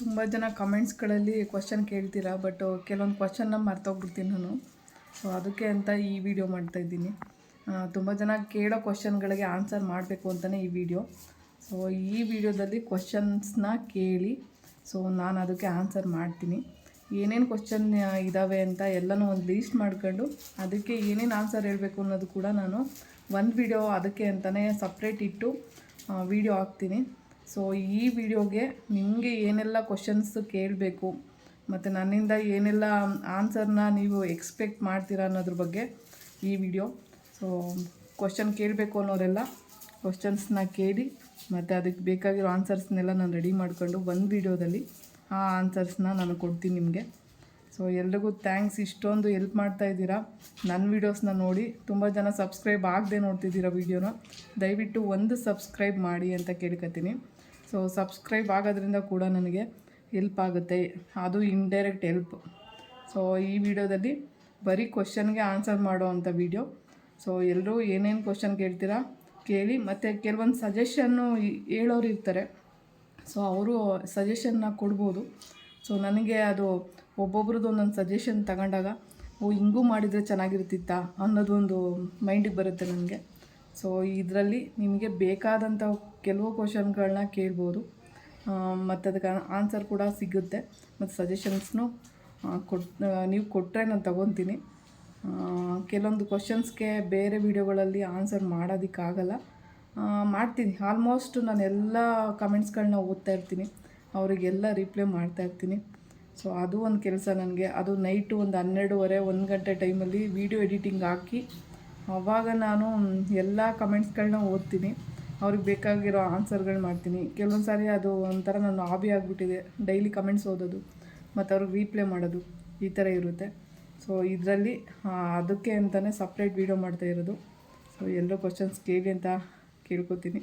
ತುಂಬ ಜನ ಕಮೆಂಟ್ಸ್ಗಳಲ್ಲಿ ಕ್ವಶನ್ ಕೇಳ್ತೀರಾ ಬಟ್ ಕೆಲವೊಂದು ಕ್ವಶನ್ನ ಮರ್ತೋಗ್ಬಿಡ್ತೀನಿ ನಾನು. ಸೊ ಅದಕ್ಕೆ ಅಂತ ಈ ವಿಡಿಯೋ ಮಾಡ್ತಾಯಿದ್ದೀನಿ ತುಂಬ ಜನ ಕೇಳೋ ಕ್ವಶನ್ಗಳಿಗೆ ಆನ್ಸರ್ ಮಾಡಬೇಕು ಅಂತಲೇ ಈ ವಿಡಿಯೋ ಸೊ ಈ ವಿಡಿಯೋದಲ್ಲಿ ಕ್ವಶನ್ಸ್ನ ಕೇಳಿ ಸೊ ನಾನು ಅದಕ್ಕೆ ಆನ್ಸರ್ ಮಾಡ್ತೀನಿ. ಏನೇನು ಕ್ವಶನ್ ಇದ್ದಾವೆ ಅಂತ ಎಲ್ಲನೂ ಒಂದು ಲೀಸ್ಟ್ ಮಾಡ್ಕೊಂಡು ಅದಕ್ಕೆ ಏನೇನು ಆನ್ಸರ್ ಹೇಳಬೇಕು ಅನ್ನೋದು ಕೂಡ ನಾನು ಒಂದು ವಿಡಿಯೋ ಅದಕ್ಕೆ ಅಂತಲೇ ಸಪ್ರೇಟ್ ಇಟ್ಟು ವಿಡಿಯೋ ಹಾಕ್ತೀನಿ. ಸೊ ಈ ವಿಡಿಯೋಗೆ ನಿಮಗೆ ಏನೆಲ್ಲ ಕ್ವಶನ್ಸ್ ಕೇಳಬೇಕು ಮತ್ತು ನನ್ನಿಂದ ಏನೆಲ್ಲ ಆನ್ಸರ್ನ ನೀವು ಎಕ್ಸ್ಪೆಕ್ಟ್ ಮಾಡ್ತೀರಾ ಅನ್ನೋದ್ರ ಬಗ್ಗೆ ಈ ವಿಡಿಯೋ ಸೊ ಕ್ವಶನ್ ಕೇಳಬೇಕು ಅನ್ನೋರೆಲ್ಲ ಕ್ವಶನ್ಸ್ನ ಕೇಳಿ ಮತ್ತು ಅದಕ್ಕೆ ಬೇಕಾಗಿರೋ ಆನ್ಸರ್ಸ್ನೆಲ್ಲ ನಾನು ರೆಡಿ ಮಾಡ್ಕೊಂಡು ಒಂದು ವಿಡಿಯೋದಲ್ಲಿ ಆ ಆನ್ಸರ್ಸ್ನ ನಾನು ಕೊಡ್ತೀನಿ ನಿಮಗೆ. ಸೊ ಎಲ್ರಿಗೂ ಥ್ಯಾಂಕ್ಸ್. ಇಷ್ಟೊಂದು ಎಲ್ಪ್ ಮಾಡ್ತಾ ಇದ್ದೀರಾ. ನನ್ನ ವೀಡಿಯೋಸ್ನ ನೋಡಿ ತುಂಬ ಜನ ಸಬ್ಸ್ಕ್ರೈಬ್ ಆಗದೆ ನೋಡ್ತಿದ್ದೀರಾ ವೀಡಿಯೋನ ದಯವಿಟ್ಟು ಒಂದು ಸಬ್ಸ್ಕ್ರೈಬ್ ಮಾಡಿ ಅಂತ ಕೇಳ್ಕೊತೀನಿ ಸೊ ಸಬ್ಸ್ಕ್ರೈಬ್ ಆಗೋದ್ರಿಂದ ಕೂಡ ನನಗೆ ಹೆಲ್ಪ್ ಆಗುತ್ತೆ. ಅದು ಇಂಡೈರೆಕ್ಟ್ ಹೆಲ್ಪ್ ಸೊ ಈ ವಿಡಿಯೋದಲ್ಲಿ ಬರೀ ಕ್ವಶನ್ಗೆ ಆನ್ಸರ್ ಮಾಡೋ ಅಂಥ ವೀಡಿಯೋ ಸೊ ಎಲ್ಲರೂ ಏನೇನು ಕ್ವಶನ್ ಕೇಳ್ತೀರಾ ಕೇಳಿ ಮತ್ತು ಕೆಲವೊಂದು ಸಜೆಷನ್ನು ಹೇಳೋರು ಇರ್ತಾರೆ. ಸೊ ಅವರು ಸಜೆಷನ್ನ ಕೊಡ್ಬೋದು. ಸೊ ನನಗೆ ಅದು ಒಬ್ಬೊಬ್ರದ್ದು ಒಂದೊಂದು ಸಜೆಷನ್ ತಗೊಂಡಾಗ, ಓ, ಹಿಂಗೂ ಮಾಡಿದರೆ ಚೆನ್ನಾಗಿರ್ತಿತ್ತಾ ಅನ್ನೋದೊಂದು ಮೈಂಡಿಗೆ ಬರುತ್ತೆ ನನಗೆ. ಸೊ ಇದರಲ್ಲಿ ನಿಮಗೆ ಬೇಕಾದಂಥ ಕೆಲವು ಕ್ವಶನ್ಗಳನ್ನ ಕೇಳ್ಬೋದು. ಮತ್ತು ಅದಕ್ಕೆ ಆನ್ಸರ್ ಕೂಡ ಸಿಗುತ್ತೆ. ಮತ್ತು ಸಜೆಷನ್ಸ್ನು ಕೊಟ್ ನೀವು ಕೊಟ್ಟರೆ ನಾನು ತಗೊತೀನಿ. ಕೆಲವೊಂದು ಕ್ವಶನ್ಸ್ಗೆ ಬೇರೆ ವಿಡಿಯೋಗಳಲ್ಲಿ ಆನ್ಸರ್ ಮಾಡೋದಕ್ಕಾಗಲ್ಲ. ಮಾಡ್ತೀನಿ. ಆಲ್ಮೋಸ್ಟ್ ನಾನು ಎಲ್ಲ ಕಮೆಂಟ್ಸ್ಗಳನ್ನ ಓದ್ತಾ ಇರ್ತೀನಿ. ಅವರಿಗೆಲ್ಲ ರಿಪ್ಲೈ ಮಾಡ್ತಾ ಇರ್ತೀನಿ. ಸೊ ಅದು ಒಂದು ಕೆಲಸ ನನಗೆ. ಅದು ನೈಟು ಒಂದು ಹನ್ನೆರಡುವರೆ, ಒಂದು ಗಂಟೆ ಟೈಮಲ್ಲಿ ವೀಡಿಯೋ ಎಡಿಟಿಂಗ್ ಹಾಕಿ ಆವಾಗ ನಾನು ಎಲ್ಲ ಕಮೆಂಟ್ಸ್ಗಳನ್ನ ಓದ್ತೀನಿ. ಅವ್ರಿಗೆ ಬೇಕಾಗಿರೋ ಆನ್ಸರ್ಗಳು ಮಾಡ್ತೀನಿ. ಕೆಲವೊಂದು ಸಾರಿ ಅದು ಒಂಥರ ನನ್ನ ಹಾಬಿ ಆಗಿಬಿಟ್ಟಿದೆ ಡೈಲಿ ಕಮೆಂಟ್ಸ್ ಓದೋದು, ಮತ್ತು ಅವ್ರಿಗೆ ರೀಪ್ಲೈ ಮಾಡೋದು, ಈ ಥರ ಇರುತ್ತೆ. ಸೊ ಇದರಲ್ಲಿ ಅದಕ್ಕೆ ಅಂತಲೇ ಸಪ್ರೇಟ್ ವೀಡಿಯೋ ಮಾಡ್ತಾ ಇರೋದು. ಸೊ ಎಲ್ಲರೂ ಕ್ವಶನ್ಸ್ ಕೇಳಿ ಅಂತ ಕೇಳ್ಕೊತೀನಿ.